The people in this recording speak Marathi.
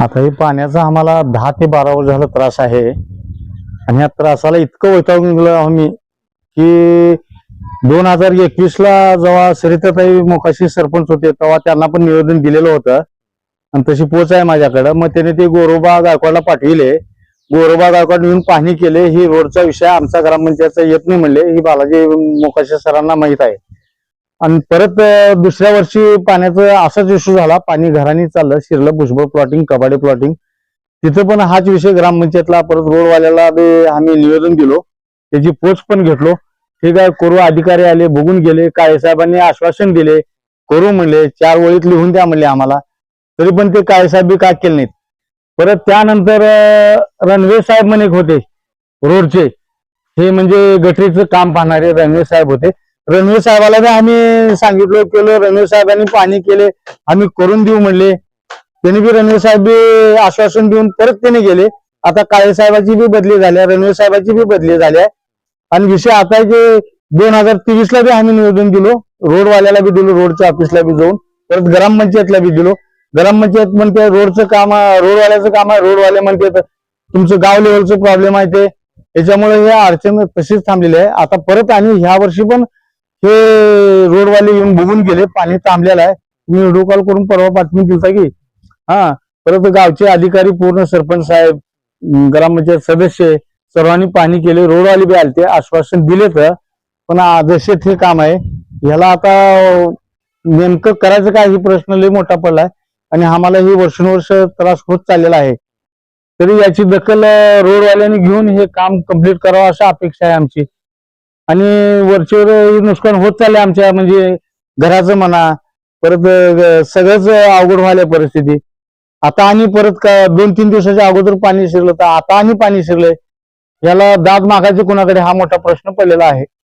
आता हे पाण्याचा आम्हाला दहा ते बारा वर्ष झाला त्रास आहे. आणि या त्रासाला इतकं वैतागून गेलो आम्ही की दोन हजार एकवीस ला जेव्हा सरिताताई मोकाशी सरपंच होते तेव्हा त्यांना पण निवेदन दिलेलं होतं. आणि तशी पोच आहे माझ्याकडं. मग त्याने ते गोरोबा गायकवाडला पाठविले. गोरोबा गायकवाड येऊन पाहणी केले. ही रोडचा विषय आमचा ग्रामपंचायतचा येत नाही म्हणले. ही बालाजी मोकाशी सरांना माहीत आहे. आणि परत दुसऱ्या वर्षी पाण्याचा असाच इश्यू झाला. पाणी घराने चाललं. शिरलं भुजबळ प्लॉटिंग कबाडे प्लॉटिंग तिथं पण हाच विषय ग्रामपंचायतला परत रोडवाल्याला आम्ही निवेदन दिलो. त्याची पोच पण घेतलो. ठीक आहे करू अधिकारी आले बघून गेले काळे साहेबांनी आश्वासन दिले. करू म्हणले चार वळीत लिहून द्या म्हणले आम्हाला. तरी पण ते काळे साहेब बी काय केले नाहीत. परत त्यानंतर रणवे साहेब म्हणे होते रोडचे. हे म्हणजे गटरीचं काम पाहणारे रणवे साहेब होते. रणवीर साहेबाला बी आम्ही सांगितलं केलं. रणवीर साहेबांनी पाणी केले. आम्ही करून देऊ म्हणले. त्यांनी बी रणवीर साहेब बी आश्वासन देऊन परत त्याने गेले. आता काळे साहेबाची बी बदली झाल्या रणवीर साहेबाची बी बदली झाल्या. आहे आणि विषय आता आहे की दोन हजार तेवीस ला बी आम्ही निवेदन दिलो. रोडवाल्याला बी दिलो रोडच्या ऑफिसला बी जाऊन. परत ग्रामपंचायतला बी दिलो. ग्रामपंचायत म्हणते रोडचं काम रोडवाल्याचं काम आहे. रोडवाले म्हणते तुमचं गाव लेवलचं प्रॉब्लेम आहे ते. त्याच्यामुळे हे अडचण तशीच थांबलेली आहे. आता परत आणि ह्या वर्षी पण हे रोडवाले येऊन बघून गेले. पाणी थांबलेलं आहे. तुम्ही व्हिडिओ कॉल करून परवा बातमी दिलता की हा परत गावचे अधिकारी पूर्ण सरपंच साहेब ग्रामपंचायत सदस्य सर्वांनी पाणी केले रोडवाले बी आलते आश्वासन दिले तर. पण आदर्श हे काम आहे. ह्याला आता नेमकं करायचं काय ही प्रश्न लय मोठा पडलाय. आणि आम्हाला हे वर्षानुवर्ष त्रास होत चाललेला आहे. तरी याची दखल अं, रोडवाल्यांनी घेऊन हे काम कंप्लीट करावं अशा अपेक्षा आहे आमची. आणि वरचेवर नुकसान होत चाललंय आमच्या म्हणजे घराचं म्हणा परत सगळंच अवघड व्हायला परिस्थिती. आता आणि परत का दोन तीन दिवसाच्या अगोदर पाणी शिरलं तर आता आणि पाणी शिरलंय. याला दाद मागायचे कुणाकडे हा मोठा प्रश्न पडलेला आहे.